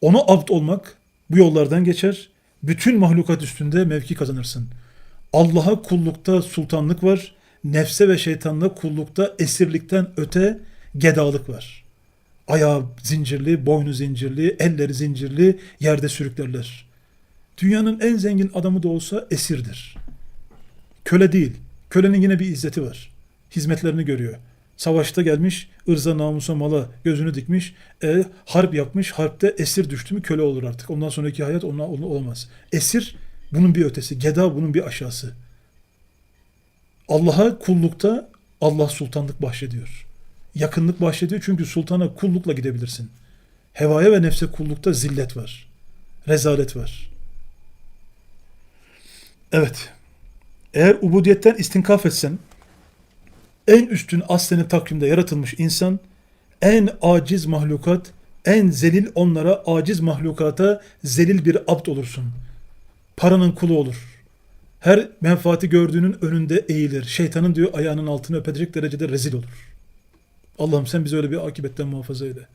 Ona abd olmak bu yollardan geçer. Bütün mahlukat üstünde mevki kazanırsın. Allah'a kullukta sultanlık var. Nefse ve şeytanla kullukta esirlikten öte gedalık var. Ayağı zincirli, boynu zincirli, elleri zincirli, yerde sürüklerler. Dünyanın en zengin adamı da olsa esirdir. Köle değil. Kölenin yine bir izzeti var. Hizmetlerini görüyor. Savaşta gelmiş, ırza, namusa, mala gözünü dikmiş, e, harp yapmış, harpte esir düştü mü köle olur artık. Ondan sonraki hayat onunla olamaz. Esir bunun bir ötesi, geda bunun bir aşağısı. Allah'a kullukta Allah sultanlık bahşediyor. Yakınlık bahşediyor çünkü sultana kullukla gidebilirsin. Hevaya ve nefse kullukta zillet var. Rezalet var. Evet. Eğer ubudiyetten istinkaf etsen, en üstün aslen takvimde yaratılmış insan, en aciz mahlukat, en zelil onlara aciz mahlukata zelil bir abd olursun. Paranın kulu olur. Her menfaati gördüğünün önünde eğilir. Şeytanın diyor ayağının altını öpecek derecede rezil olur. Allah'ım sen bizi öyle bir akibetten muhafaza eyle.